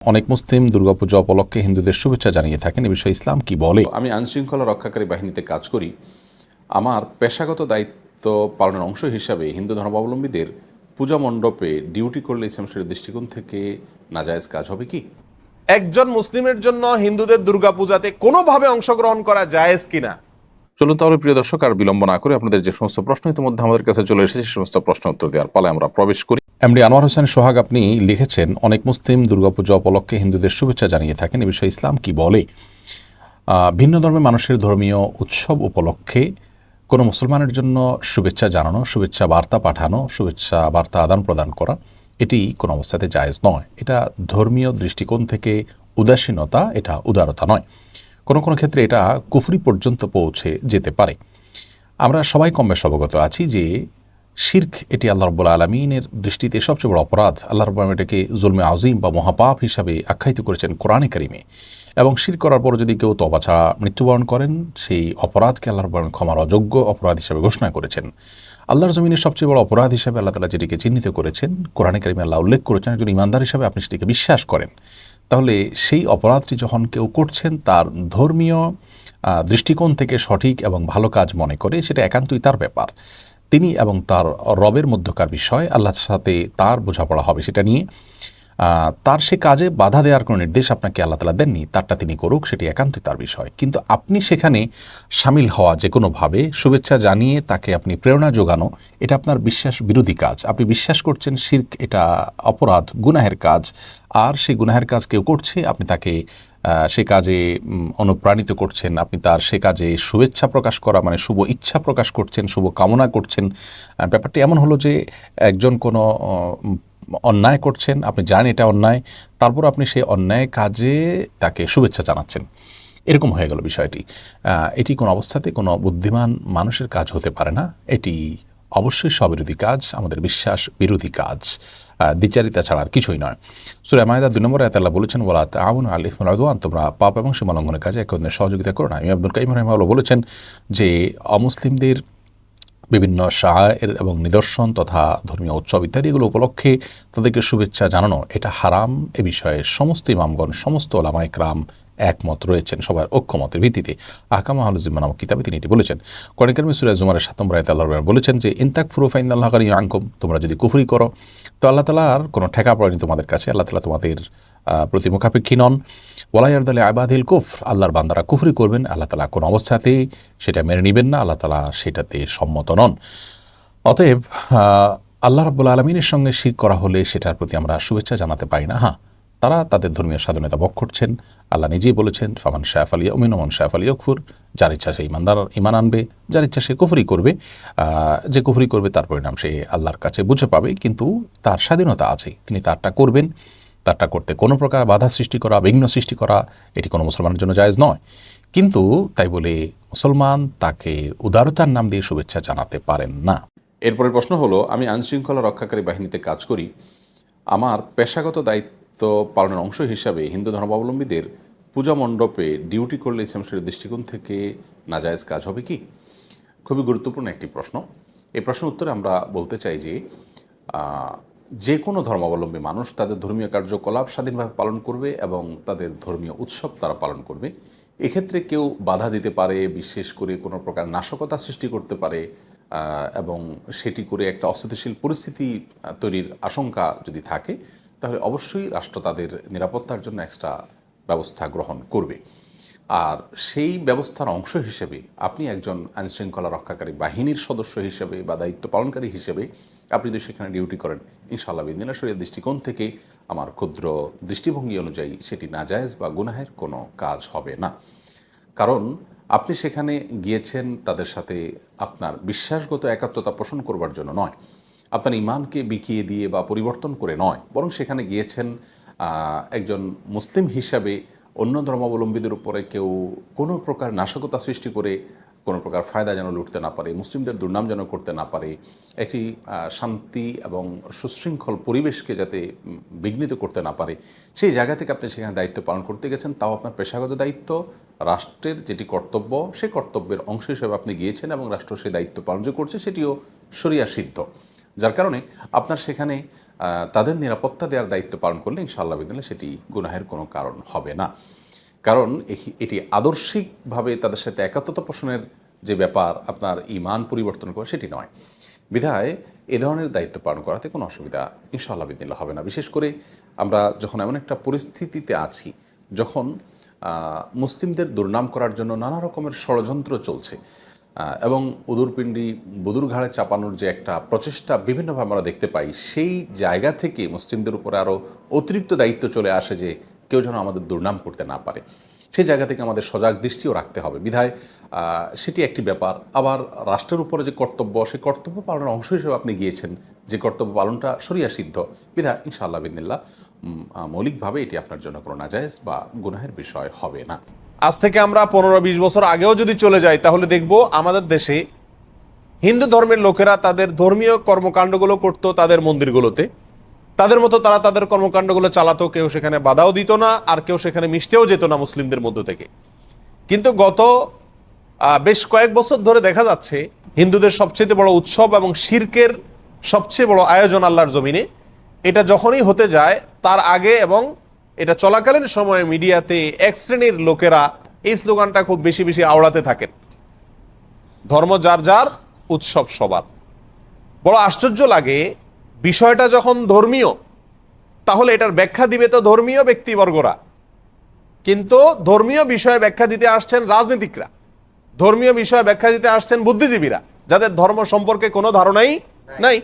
অনেক মুসলিম দুর্গাপূজা উপলক্ষে হিন্দুদের শুভেচ্ছা জানিয়ে থাকেন। এ বিষয়ে ইসলাম কি বলে? আমি আইনশৃঙ্খলা রক্ষাকারী বাহিনীতে কাজ করি। আমার পেশাগত দায়িত্ব পালনের অংশ হিসাবে হিন্দু ধর্মাবলম্বীদের পূজা মণ্ডপে ডিউটি করলে ইসলাম শরীর দৃষ্টিকোণ থেকে নাজায়েজ কাজ হবে কি? একজন মুসলিমের জন্য হিন্দুদের দুর্গাপূজাতে কোনোভাবে অংশগ্রহণ করা জায়েজ কিনা? চলুন তাহলে প্রিয় দর্শক আর বিলম্ব না করে আপনাদের যে সমস্ত প্রশ্ন ইতিমধ্যে আমাদের কাছে চলে এসেছে সে সমস্ত প্রশ্ন উত্তর দেওয়ার পালে আমরা প্রবেশ করি। এমডি আনোয়ার হোসেন সোহাগ আপনি লিখেছেন, অনেক মুসলিম দুর্গাপূজা উপলক্ষে হিন্দুদের শুভেচ্ছা জানিয়ে থাকেন, এ বিষয়ে ইসলাম কি বলে? ভিন্ন ধর্মের মানুষের ধর্মীয় উৎসব উপলক্ষে কোনো মুসলমানের জন্য শুভেচ্ছা জানানো, শুভেচ্ছা বার্তা পাঠানো, শুভেচ্ছা বার্তা আদান প্রদান করা, এটি কোনো অবস্থাতে জায়েজ নয়। এটা ধর্মীয় দৃষ্টিকোণ থেকে উদাসীনতা, এটা উদারতা নয়। কোনো কোনো ক্ষেত্রে এটা কুফরি পর্যন্ত পৌঁছে যেতে পারে। আমরা সবাই কম বেশ অবগত আছি যে শির্ক, এটি আল্লাহ রব্বুল আলমিনের দৃষ্টিতে সবচেয়ে বড় অপরাধ। আল্লাহ রব্বুল আলমিন এটাকে জুলমে আজিম বা মহাপাপ হিসাবে আখ্যায়িত করেছেন কোরআনে কারিমে। এবং শির করার পর যদি কেউ তবা ছাড়া মৃত্যুবরণ করেন, সেই অপরাধকে আল্লাহ রব্বুল আলমিন ক্ষমার অযোগ্য অপরাধ হিসাবে ঘোষণা করেছেন। আল্লাহর জমিনের সবচেয়ে বড় অপরাধ হিসাবে আল্লাহ তালা যেটিকে চিহ্নিত করেছেন, কোরআনে কারিমে আল্লাহ উল্লেখ করেছেন, একজন ইমানদার হিসাবে আপনি সেটিকে বিশ্বাস করেন। তাহলে সেই অপরাধটি যখন কেউ করছেন, তার ধর্মীয় দৃষ্টিকোণ থেকে সঠিক এবং ভালো কাজ মনে করে, সেটা একান্তই তার ব্যাপার। তিনি এবং তার রবের মধ্যকার বিষয়, আল্লাহর সাথে তার বোঝাপড়া হবে সেটা নিয়ে তার সে কাজে বাধা দেওয়ার কোনো নির্দেশ আপনাকে আল্লাহ তালা দেননি, তারটা তিনি করুক, সেটি একান্তই তার বিষয়। কিন্তু আপনি সেখানে সামিল হওয়া যে কোনোভাবে শুভেচ্ছা জানিয়ে তাকে আপনি প্রেরণা যোগানো, এটা আপনার বিশ্বাস বিরোধী কাজ। আপনি বিশ্বাস করছেন শির্ক এটা অপরাধ, গুনাহের কাজ, আর সেই গুনাহের কাজ কেউ করছে, আপনি তাকে সে কাজে অনুপ্রাণিত করছেন। আপনি তার সে কাজে শুভেচ্ছা প্রকাশ করা মানে শুভ ইচ্ছা প্রকাশ করছেন, শুভ কামনা করছেন। ব্যাপারটি এমন হলো যে একজন কোনো অন্যায় করছেন, আপনি জানেন এটা অন্যায়, তারপর আপনি সেই অন্যায় কাজে তাকে শুভেচ্ছা জানাচ্ছেন। এরকম হয়ে গেল বিষয়টি। এটি কোনো অবস্থাতে কোনো বুদ্ধিমান মানুষের কাজ হতে পারে না। এটি অবশ্যই স্ববিরোধী কাজ, আমাদের বিশ্বাস বিরোধী কাজ। দ্বিচারিতা ছাড়া আর কিছুই নয়। সুরে মায়দা দুই নম্বর আয়াতাল্লাহ বলেছেন বলা আউন আলিফ রাদওয়ান তোমরা পাপ এবং সীমালঙ্ঘনের কাজে। একে অন্যের সহযোগিতা করো না। আমি আব্দুল কাইম রহমাউল্লাহ বলেছেন যে, অমুসলিমদের বিভিন্ন শায়ের এবং নিদর্শন তথা ধর্মীয় উৎসব ইত্যাদি এগুলো উপলক্ষে তাদেরকে শুভেচ্ছা জানানো, এটা হারাম এ বিষয়ে সমস্ত ইমামগণ, সমস্ত ওলামাইকরাম একমত রয়েছেন সবার ঐক্যমতের ভিত্তিতে। আকামা হলুজিম্মা নামক কিতাবে তিনি এটি বলেছেন। কনিকার মিসুরা জুমারের সাত নম্বর আয়তে আল্লাহ রব্বুল বলেছেন যে ইনতাক ফুরুফাইন আল্লাহ কারি আঙ্কুম তোমরা যদি কুফরি করো, তো আল্লাহ তালার কোনো ঠেকা পড়েনি তোমাদের কাছে। আল্লাহ তালা তোমাদের প্রতি মুখাপেক্ষী নন। ওলাইয়ারদালে আবাদিল কুফ আল্লাহর বান্দারা কুফরি করবেন, আল্লাহ তালা কোনো অবস্থাতেই সেটা মেনে নেবেন না, আল্লাহ তালা সেটাতে সম্মত নন। অতএব আল্লাহ রাব্বুল আলমিনের সঙ্গে শির করা হলে সেটার প্রতি আমরা শুভেচ্ছা জানাতে পারি না। হ্যাঁ তারা তাদের ধর্মীয় স্বাধীনতা বক করছেন আল্লাহ নিজেই বলেছেন, ফামান শাহ আলী অমিন ওমান শাহ আলী অকফুর যার ইচ্ছা সে ইমানদার, ইমান আনবে, যার ইচ্ছা সে কুফরি করবে। যে কুফরি করবে তার পরিণাম সে আল্লাহর কাছে বুঝে পাবে, কিন্তু তার স্বাধীনতা আছে, তিনি তারটা করবেন। তারটা করতে কোনো প্রকার বাধা সৃষ্টি করা, বিঘ্ন সৃষ্টি করা, এটি কোনো মুসলমানের জন্য জায়েজ নয়। কিন্তু তাই বলে মুসলমান তাকে উদারতার নাম দিয়ে শুভেচ্ছা জানাতে পারেন না। এরপরের প্রশ্ন হলো, আমি আইনশৃঙ্খলা রক্ষাকারী বাহিনীতে কাজ করি, আমার পেশাগত দায়িত্ব পালনের অংশ হিসাবে হিন্দু ধর্মাবলম্বীদের পূজা মণ্ডপে ডিউটি করলে ইসলাম শরীর দৃষ্টিকোণ থেকে নাজায়েজ কাজ হবে কি? খুবই গুরুত্বপূর্ণ একটি প্রশ্ন। এই প্রশ্নের উত্তরে আমরা বলতে চাই যে যে কোনো ধর্মাবলম্বী মানুষ তাদের ধর্মীয় কার্যকলাপ স্বাধীনভাবে পালন করবে এবং তাদের ধর্মীয় উৎসব তারা পালন করবে। এক্ষেত্রে কেউ বাধা দিতে পারে, বিশেষ করে কোনো প্রকার নাশকতা সৃষ্টি করতে পারে এবং সেটি করে একটা অস্থিতিশীল পরিস্থিতি তৈরির আশঙ্কা যদি থাকে তাহলে অবশ্যই রাষ্ট্র তাদের নিরাপত্তার জন্য এক্সট্রা ব্যবস্থা গ্রহণ করবে। আর সেই ব্যবস্থার অংশ হিসেবে আপনি একজন আইনশৃঙ্খলা রক্ষাকারী বাহিনীর সদস্য হিসেবে বা দায়িত্ব পালনকারী হিসেবে আপনি যদি সেখানে ডিউটি করেন, ইনশাআল্লাহ বিদিনা শরীর দৃষ্টিকোণ থেকে আমার ক্ষুদ্র দৃষ্টিভঙ্গি অনুযায়ী সেটি নাজায়েজ বা গুনাহের কোনো কাজ হবে না। কারণ আপনি সেখানে গিয়েছেন তাদের সাথে আপনার বিশ্বাসগত একাত্মতা পোষণ করবার জন্য নয়। আপনার ইমানকে বিকিয়ে দিয়ে বা পরিবর্তন করে নয়, বরং সেখানে গিয়েছেন একজন মুসলিম হিসাবে অন্য ধর্মাবলম্বীদের উপরে কেউ কোনো প্রকার নাশকতা সৃষ্টি করে কোনো প্রকার ফায়দা যেন লুটতে না পারে, মুসলিমদের দুর্নাম যেন করতে না পারে, একটি শান্তি এবং সুশৃঙ্খল পরিবেশকে যাতে বিঘ্নিত করতে না পারে, সেই জায়গা থেকে আপনি সেখানে দায়িত্ব পালন করতে গেছেন, তাও আপনার পেশাগত দায়িত্ব, রাষ্ট্রের যেটি কর্তব্য সেই কর্তব্যের অংশ হিসেবে আপনি গিয়েছেন এবং রাষ্ট্র সেই দায়িত্ব পালন যে করছে, সেটিও সরিয়া সিদ্ধ। যার কারণে আপনার সেখানে তাদের নিরাপত্তা দেওয়ার দায়িত্ব পালন করলে ইনশাআল্লাহ বিদিনে সেটি গুনাহের কোনো কারণ হবে না। কারণ এটি আদর্শিকভাবে তাদের সাথে একাত্মতা পোষণের যে ব্যাপার, আপনার ইমান পরিবর্তন করা, সেটি নয়। বিধায় এ ধরনের দায়িত্ব পালন করাতে কোনো অসুবিধা ইনশাআল্লাহ বিদিল্লা হবে না। বিশেষ করে আমরা যখন এমন একটা পরিস্থিতিতে আছি, যখন মুসলিমদের দুর্নাম করার জন্য নানা রকমের ষড়যন্ত্র চলছে এবং উদুরপিণ্ডি বদুর ঘাড়ে চাপানোর যে একটা প্রচেষ্টা বিভিন্নভাবে আমরা দেখতে পাই, সেই জায়গা থেকে মুসলিমদের উপরে আরও অতিরিক্ত দায়িত্ব চলে আসে যে কেউ যেন আমাদের দুর্নাম করতে না পারে। সেই জায়গা থেকে আমাদের সজাগ দৃষ্টিও রাখতে হবে। বিধায় সেটি একটি ব্যাপার। আবার রাষ্ট্রের উপরে যে কর্তব্য, সেই কর্তব্য পালনের অংশ হিসেবে আপনি গিয়েছেন। যে কর্তব্য পালনটা সরিয়া সিদ্ধ। বিধায়, ইনশাআল্লাহ বিদিল্লা মৌলিকভাবে এটি আপনার জন্য কোনো নাজায়েজ বা গুনাহের বিষয় হবে না। আজ থেকে আমরা পনেরো বিশ বছর আগেও যদি চলে যাই, তাহলে দেখব আমাদের দেশে হিন্দু ধর্মের লোকেরা তাদের ধর্মীয় কর্মকাণ্ডগুলো করত তাদের মন্দিরগুলোতে। তাদের মতো তারা তাদের কর্মকাণ্ডগুলো চালাতো, কেউ সেখানে বাধাও দিত না, আর কেউ সেখানে মিশতেও যেত না মুসলিমদের মধ্য থেকে। কিন্তু গত বেশ কয়েক বছর ধরে দেখা যাচ্ছে, হিন্দুদের সবচেয়ে বড় উৎসব এবং শির্কের সবচেয়ে বড় আয়োজন আল্লাহর জমিনে। এটা যখনই হতে যায়, তার আগে এবং এটা চলাকালীন সময়ে মিডিয়াতে এক শ্রেণির লোকেরা এই স্লোগানটা খুব বেশি বেশি আওড়াতে থাকেন। ধর্ম যার যার, উৎসব সবার। বড় আশ্চর্য লাগে, বিষয়টা যখন ধর্মীয়, তাহলে এটার ব্যাখ্যা দিবে তো ধর্মীয় ব্যক্তিবর্গরা। কিন্তু ধর্মীয় বিষয়ে ব্যাখ্যা দিতে আসছেন রাজনীতিকরা। ধর্মীয় বিষয়ে ব্যাখ্যা দিতে আসছেন বুদ্ধিজীবীরা, যাদের ধর্ম সম্পর্কে কোনো ধারণাই নাই।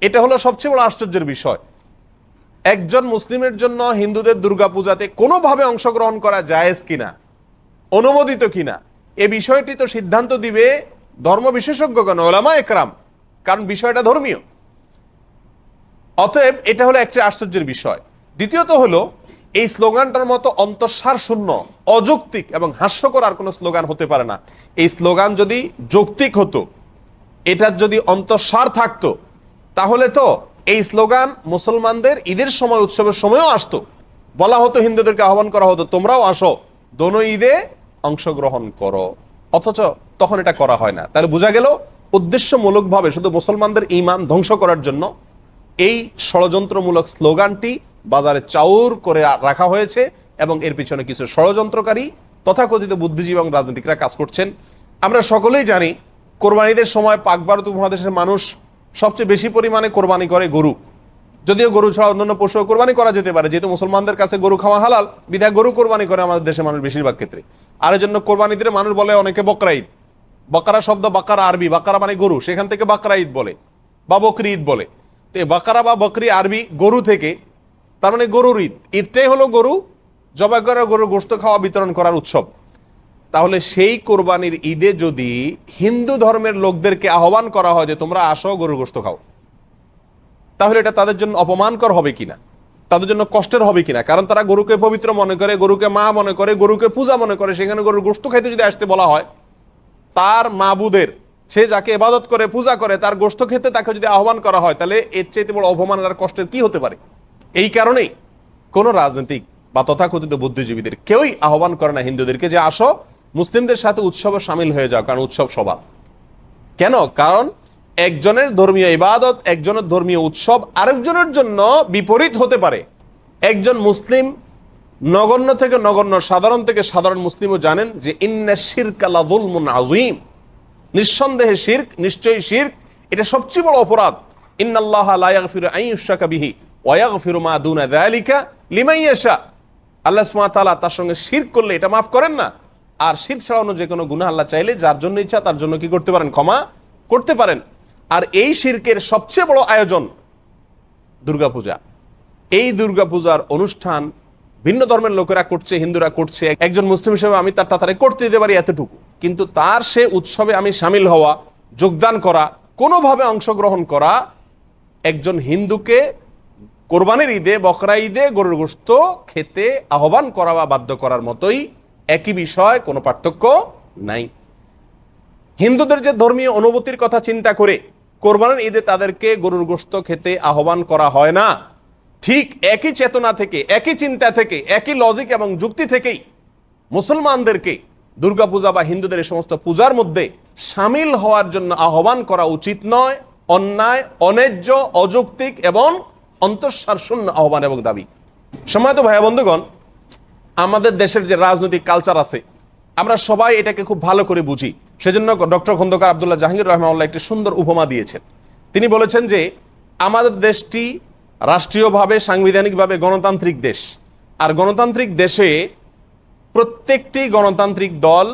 এটা হলো সবচেয়ে বড় আশ্চর্যের বিষয়। একজন মুসলিমের জন্য হিন্দুদের দুর্গাপূজাতে কোনোভাবে অংশগ্রহণ করা জায়েজ কিনা? অনুমোদিত কিনা? এ বিষয়টি তো সিদ্ধান্ত দিবে ধর্ম বিশেষজ্ঞগণ, ওলামা একরাম, কারণ বিষয়টা ধর্মীয়। অতএব এটা হলো একটা আশ্চর্যের বিষয়। দ্বিতীয়ত হলো, এই স্লোগানটার মতো অন্তঃসার শূন্য, অযৌক্তিক এবং হাস্যকর আর কোনো স্লোগান হতে পারে না। এই স্লোগান যদি যৌক্তিক হতো, এটার যদি অন্তঃসার থাকতো, তাহলে তো এই স্লোগান মুসলমানদের ঈদের সময়, উৎসবের সময়ও আসতো। বলা হতো, হিন্দুদেরকে আহ্বান করা হতো, তোমরাও আসো, দোনো ঈদে অংশগ্রহণ করো। অথচ তখন এটা করা হয় না। তাহলে বোঝা গেল, উদ্দেশ্যমূলকভাবে শুধু মুসলমানদের ইমান ধ্বংস করার জন্য এই ষড়যন্ত্রমূলক স্লোগানটি বাজারে চাউর করে রাখা হয়েছে এবং এর পিছনে কিছু ষড়যন্ত্রকারী, তথাকথিত বুদ্ধিজীবী এবং রাজনীতিকরা কাজ করছেন। আমরা সকলেই জানি কোরবানিদের সময় পাক ভারত উপমহাদেশের মানুষ সবচেয়ে বেশি পরিমাণে কোরবানি করে গরু। যদিও গরু ছাড়া অন্যান্য পশু কোরবানি করা যেতে পারে, যেহেতু মুসলমানদের কাছে গরু খাওয়া হালাল, বিধায় গরু কোরবানি করে আমাদের দেশের মানুষ বেশিরভাগ ক্ষেত্রে। আর জন্য কোরবানি দিলে মানুষ বলে অনেকে বকরা ঈদ। বাকারা শব্দ বাকারা আরবি, বাকারা মানে গরু, সেখান থেকে বাকরা ঈদ বলে, বা বকরি ঈদ বলে। তো এই বাকারা বা বকরি আরবি গরু থেকে, তার মানে গরুর ঈদ। ঈদটাই হলো গরু, জবাই করে গরুর গোস্ত খাওয়া বিতরণ করার উৎসব। তাহলে সেই কোরবানির ঈদে যদি হিন্দু ধর্মের লোকদেরকে আহ্বান করা হয় যে তোমরা আসো, গরুর গোস্ত খাও, তাহলে এটা তাদের জন্য অপমানকর হবে কিনা? তাদের জন্য কষ্টের হবে কিনা? কারণ তারা গরুকে পবিত্র মনে করে, গরুকে মা মনে করে, গরুকে পূজা মনে করে, সেখানে গরুর গোস্ত খাইতে যদি আসতে বলা হয়, তার মাবুদের সে যাকে ইবাদত করে, পূজা করে, তার গোস্ত খেতে তাকে যদি আহ্বান করা হয়, তাহলে এর চাইতে বড় অপমান আর কষ্টের কি হতে পারে? এই কারণেই কোন রাজনৈতিক বা তথাকথিত বুদ্ধিজীবীদের কেউই আহ্বান করে না হিন্দুদেরকে যে আসো মুসলিমদের সাথে উৎসবে সামিল হয়ে যাও, কারণ উৎসব সবার। কেন? কারণ একজনের ধর্মীয় ইবাদত, একজনের ধর্মীয় উৎসব আরেকজনের জন্য বিপরীত হতে পারে। একজন মুসলিম নগণ্য থেকে নগণ্য, সাধারণ থেকে সাধারণ মুসলিমও জানেন যে আযীম। নিঃসন্দেহে শির্ক, নিশ্চয়ই শির্ক, এটা সবচেয়ে বড় অপরাধ। ইন্নাল্লাহ মা আল্লাহ তার সঙ্গে শিরক করলে এটা মাফ করেন না। আর শিরক ছাড়া অন্য যে কোনো গুনাহ আল্লাহ চাইলে যার জন্য ইচ্ছা তার জন্য কি করতে পারেন? ক্ষমা করতে পারেন। আর এই শিরকের সবচেয়ে বড় আয়োজন দুর্গাপূজা। এই দুর্গাপূজার অনুষ্ঠান ভিন্ন ধর্মের লোকেরা করছে, হিন্দুরা করছে। একজন মুসলিম হিসেবে আমি তার তাড়াতাড়ি করতে দিতে পারি এতটুকু। কিন্তু তার সে উৎসবে আমি সামিল হওয়া, যোগদান করা, কোনোভাবে অংশগ্রহণ করা একজন হিন্দুকে কোরবানির ঈদে, বকরা ঈদে গরুর গোস্ত খেতে আহ্বান করা বা বাধ্য করার মতোই একই বিষয়, কোনো পার্থক্য নাই। হিন্দুদের যে ধর্মীয় অনুভূতির কথা চিন্তা করে কোরবানির ঈদে তাদেরকে গরুর গোস্ত খেতে আহ্বান করা হয় না। ঠিক একই চেতনা থেকে, একই চিন্তা থেকে, একই লজিক এবং যুক্তি থেকেই মুসলমানদেরকে দুর্গাপূজা বা হিন্দুদের এই সমস্ত পূজার মধ্যে সামিল হওয়ার জন্য আহ্বান করা উচিত নয়, অন্যায়, অন্যায্য, অযৌক্তিক এবং অন্তঃসার শূন্য আহ্বান এবং দাবি। সময় তো ভাইয়া বন্ধুগণ আমাদের দেশের যে রাজনৈতিক কালচার আছে, আমরা সবাই এটাকে খুব ভালো করে বুঝি। সেজন্য ডক্টর খন্দকার আবদুল্লাহ জাহাঙ্গীর রহমাউল্লাহ একটি সুন্দর উপমা দিয়েছেন। তিনি বলেছেন যে, আমাদের দেশটি রাষ্ট্রীয়ভাবে, সাংবিধানিকভাবে গণতান্ত্রিক দেশ। আর গণতান্ত্রিক দেশে প্রত্যেকটি গণতান্ত্রিক দল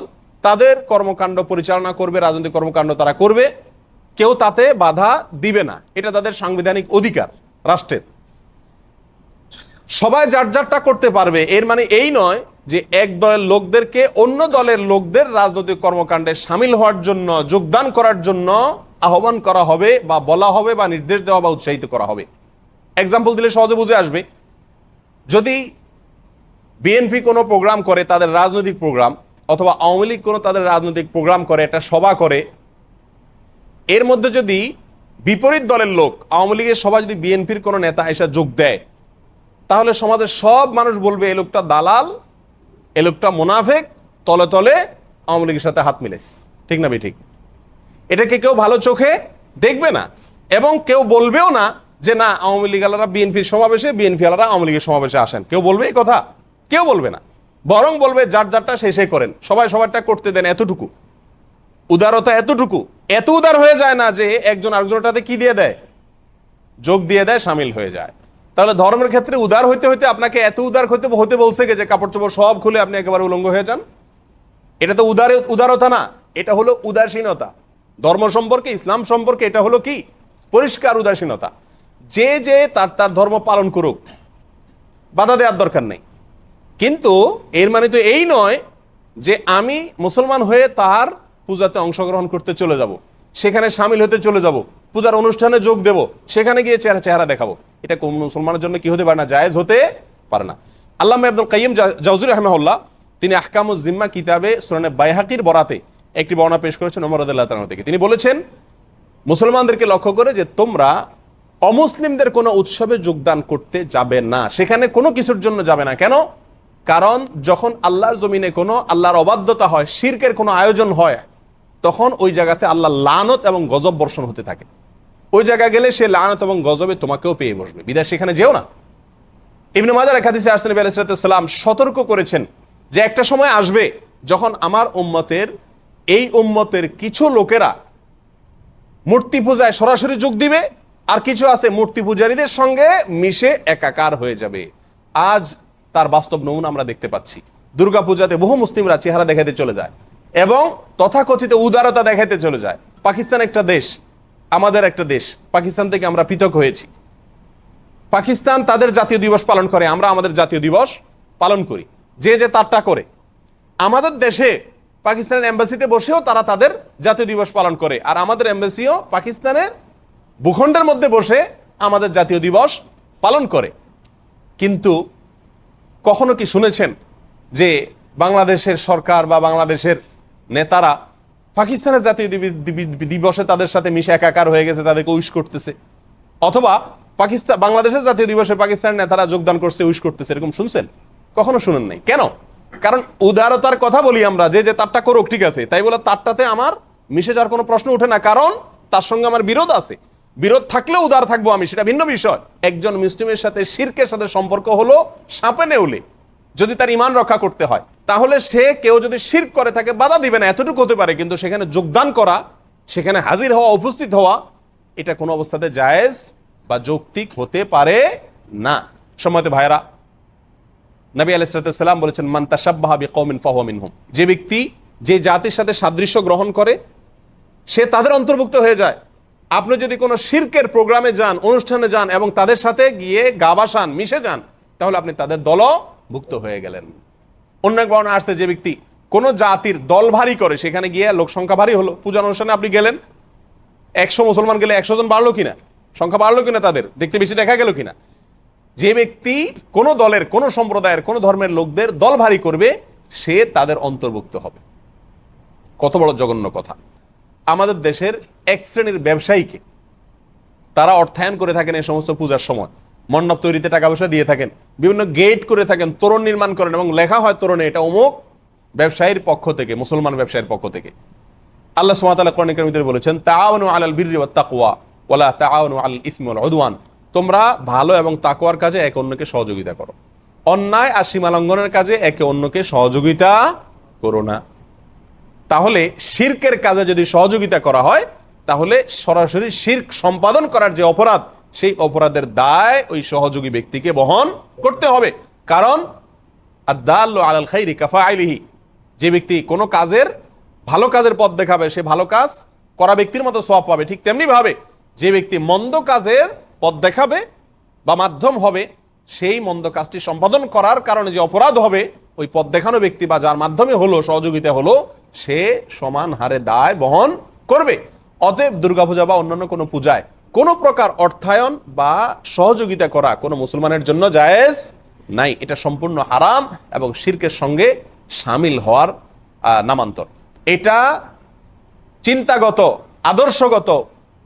তাদের কর্মকাণ্ড পরিচালনা করবে, রাজনৈতিক কর্মকাণ্ড তারা করবে। কেউ তাতে বাধা দিবে না। এটা তাদের সাংবিধানিক অধিকার রাষ্ট্রের। সবাই যার যারটা করতে পারবে। এর মানে এই নয় যে এক দলের লোকদেরকে অন্য দলের লোকদের রাজনৈতিক কর্মকাণ্ডে সামিল হওয়ার জন্য, যোগদান করার জন্য আহ্বান করা হবে বা বলা হবে বা নির্দেশ দেওয়া বা উৎসাহিত করা হবে। এক্সাম্পল দিলে সহজে বুঝে আসবে। যদি বিএনপি কোনো প্রোগ্রাম করে, তাদের রাজনৈতিক প্রোগ্রাম অথবা আওয়ামী লীগ কোনো তাদের রাজনৈতিক প্রোগ্রাম করে, একটা সভা করে, এর মধ্যে যদি বিপরীত দলের লোক, আওয়ামী লীগের সভা যদি বিএনপির কোনো নেতা এসে যোগ দেয় তাহলে সমাজের সব মানুষ বলবে এ লোকটা দালাল এ লোকটা মোনাফেক, তলে তলে আওয়ামী লীগের সাথে হাত মিলেস ঠিক না ঠিক এটাকে কেউ ভালো চোখে দেখবে না? এবং কেউ বলবেও না যে, না, আওয়ামী লীগ আলারা বিএনপির সমাবেশে, বিএনপি আলারা আওয়ামী লীগের সমাবেশে আসেন। কেউ বলবে এই কথা? কেউ বলবে না। বরং বলবে, যার যারটা শেষে করেন। সবাই সবারটা করতে দেন এতটুকু। উদারতা এতটুকু। এত উদার হয়ে যায় না যে, একজন আরেকজনটাতে কি দিয়ে দেয়? যোগ দিয়ে দেয়, সামিল হয়ে যায়। তাহলে ধর্মের ক্ষেত্রে উদার হইতে হইতে আপনাকে এত উদার হইতে হতে বলছে যে কাপড় চোপড় সব খুলে আপনি একেবারে উলঙ্গ হয়ে যান? এটা তো উদার, উদারতা না, এটা হলো উদাসীনতা। ধর্ম সম্পর্কে, ইসলাম সম্পর্কে এটা হলো কি? পরিষ্কার উদাসীনতা। যে যে তার তার ধর্ম পালন করুক, বাধা দেওয়ার দরকার নেই। কিন্তু এর মানে তো এই নয় যে আমি মুসলমান হয়ে তার পূজাতে অংশগ্রহণ করতে চলে যাব। সেখানে সামিল হতে চলে যাব। পূজার অনুষ্ঠানে যোগ দেব। সেখানে গিয়ে চেহারা চেহারা দেখাবো। এটা কোন মুসলমানের জন্য কি হতে পারে না? জায়েজ হতে পারে না। আল্লাহ আব্দুল কাইম জাউজুর রহমাউল্লাহ তিনি আহকামুজ জিম্মা কিতাবে সুরানে বাইহাকির বরাতে একটি বর্ণনা পেশ করেছেন ওমর রাদিয়াল্লাহু তাআলা থেকে। তিনি বলেছেন, মুসলমানদেরকে লক্ষ্য করে যে তোমরা অমুসলিমদের কোনো উৎসবে যোগদান করতে যাবে না। সেখানে কোনো কিছুর জন্য যাবে না। কেন? কারণ যখন আল্লাহর জমিনে কোনো আল্লাহর অবাধ্যতা হয়, শিরকের কোনো আয়োজন হয় তখন ওই জায়গাতে আল্লাহ লানত এবং গজব বর্ষণ হতে থাকে। ওই জায়গা গেলে সে লানত এবং গজবে তোমাকেও পেয়ে বসবে। বিদায় সেখানে যেও না। ইবনে মাজার একাদিসে আসেন নবী আলাইহিস সালাম সতর্ক করেছেন যে একটা সময় আসবে যখন আমার উম্মতের, এই উম্মতের কিছু লোকেরা মূর্তি পূজায় সরাসরি যোগ দিবে আর কিছু আছে মূর্তি পূজারীদের সঙ্গে মিশে একাকার হয়ে যাবে। আজ তার বাস্তব নমুনা আমরা দেখতে পাচ্ছি। দুর্গা পূজাতে বহু মুসলিমরা চেহারা দেখাতে চলে যায়। এবং তথাকথিত উদারতা দেখাতে চলে যায়। পাকিস্তান একটা দেশ, আমাদের একটা দেশ, পাকিস্তান থেকে আমরা পৃথক হয়েছি। পাকিস্তান তাদের জাতীয় দিবস পালন করে, আমরা আমাদের জাতীয় দিবস পালন করি। যে যে তারটা করে। আমাদের দেশে পাকিস্তানের এম্বাসিতে বসেও তারা তাদের জাতীয় দিবস পালন করে, আর আমাদের এম্বাসিও পাকিস্তানের ভূখণ্ডের মধ্যে বসে আমাদের জাতীয় দিবস পালন করে। কিন্তু কখনো কি শুনেছেন যে বাংলাদেশের সরকার বা বাংলাদেশের নেতারা পাকিস্তানের জাতীয় দিবি- দিবি- দিবসে তাদের সাথে মিশে একাকার হয়ে গেছে, তাদেরকে উইশ করতেছে। অথবা পাকিস্তান বাংলাদেশের জাতীয় দিবসে পাকিস্তানের নেতারা যোগদান করছে, উইশ করতেছে, এরকম শুনছেন? কখনো শুনেন নাই। কেন? কারণ উদারতার কথা বলি আমরা, যে যে তারটা করুক, ঠিক আছে। তাই বলে তারটাতে আমার মিশে যাওয়ার কোনো প্রশ্ন ওঠে না, কারণ তার সঙ্গে আমার বিরোধ আছে। বিরোধ থাকলেও উদার থাকব আমি, সেটা ভিন্ন বিষয়। একজন মুসলিমের সাথে শিরকের সাথে সম্পর্ক হলো সাপে নেউলে। যদি তার ইমান রক্ষা করতে হয়, তাহলে সে কেউ যদি শির্ক করে থাকে, বাধা দিবে না, এতটুকু হতে পারে, কিন্তু সেখানে যোগদান করা, সেখানে হাজির হওয়া, উপস্থিত হওয়া, এটা কোনো অবস্থাতে জায়েজ বা যৌক্তিক হতে পারে না। সময়তে ভাইরা নবী আলাইসালাম বলেছেন, মান তাসাব্বাহা বিকৌমিন ফাহুয়া মিনহুম। যে ব্যক্তি যে জাতির সাথে সাদৃশ্য গ্রহণ করে, সে তাদের অন্তর্ভুক্ত হয়ে যায়। আপনি যদি কোনো শির্কের প্রোগ্রামে যান, অনুষ্ঠানে যান এবং তাদের সাথে গিয়ে গাবাসান মিশে যান, তাহলে আপনি তাদের দলভুক্ত হয়ে গেলেন। অন্য এক বর্ণনা আসছে যে ব্যক্তি কোন জাতির দল ভারী করে, সেখানে গিয়ে লোক সংখ্যা ভারী হলো। পূজা অনুষ্ঠানে আপনি গেলেন, একশো মুসলমান গেলে একশো জন বাড়লো কিনা? সংখ্যা বাড়লো কিনা তাদের? দেখতে বেশি দেখা গেল কিনা? যে ব্যক্তি কোন দলের, কোন সম্প্রদায়ের, কোন ধর্মের লোকদের দল ভারী করবে, সে তাদের অন্তর্ভুক্ত হবে। কত বড় জঘন্য কথা। আমাদের দেশের এক শ্রেণির ব্যবসায়ীকে তারা অর্থায়ন করে থাকেন এই সমস্ত পূজার সময়। মণ্ডপ তৈরিতে টাকা পয়সা দিয়ে থাকেন। বিভিন্ন গেট করে থাকেন, তোরণ নির্মাণ করেন এবং লেখা হয় তোরণে, এটা অমুক ব্যবসায়ীর পক্ষ থেকে, মুসলমান ব্যবসায়ীর পক্ষ থেকে। আল্লাহ সুবহানাহু ওয়া তাআলা কোরআন কারীমে বলেছেন তাআওয়ানু আলাল বিররি ওয়াত তাকওয়া ওয়ালা তাআওয়ানু আলাল ইসমি ওয়াল উদওয়ান। তোমরা ভালো এবং তাকওয়ার কাজে এক অন্যকে সহযোগিতা করো। অন্যায় আর সীমালঙ্ঘনের কাজে একে অন্যকে সহযোগিতা করো না। তাহলে শির্কের কাজে যদি সহযোগিতা করা হয়, তাহলে সরাসরি শির্ক সম্পাদন করার যে অপরাধ সেই অপরাধের দায় ওই সহযোগী ব্যক্তিকে বহন করতে হবে। কারণ আদাল্লু আলাল খাইরি কাফা আইলিহি যে ব্যক্তি কোনো কাজের, ভালো কাজের পথ দেখাবে, সে ভালো কাজ করা ব্যক্তির মতো সব পাবে। ঠিক তেমনি ভাবে যে ব্যক্তি মন্দ কাজের পথ দেখাবে বা মাধ্যম হবে, সেই মন্দ কাজটি সম্পাদন করার কারণে যে অপরাধ হবে, ওই পথ দেখানো ব্যক্তি বা যার মাধ্যমে হলো, সহযোগিতা হলো, সে সমান হারে দায় বহন করবে। অতএব দুর্গাপূজা বা অন্যান্য কোনো পূজায় কোনো প্রকার অর্থায়ন বা সহযোগিতা করা কোনো মুসলমানের জন্য জায়েজ নাই। এটা সম্পূর্ণ হারাম এবং শির্কের সঙ্গে সামিল হওয়ার নামান্তর। এটা চিন্তাগত, আদর্শগত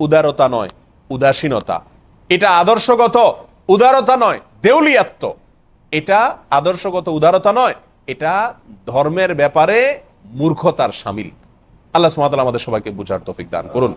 উদারতা নয়, উদাসীনতা। এটা আদর্শগত উদারতা নয় দেউলিয়াত্ম এটা আদর্শগত উদারতা নয়, এটা ধর্মের ব্যাপারে মূর্খতার সামিল। আল্লাহ সুমাতাল আমাদের সবাইকে বুঝার তৌফিক দান করুন।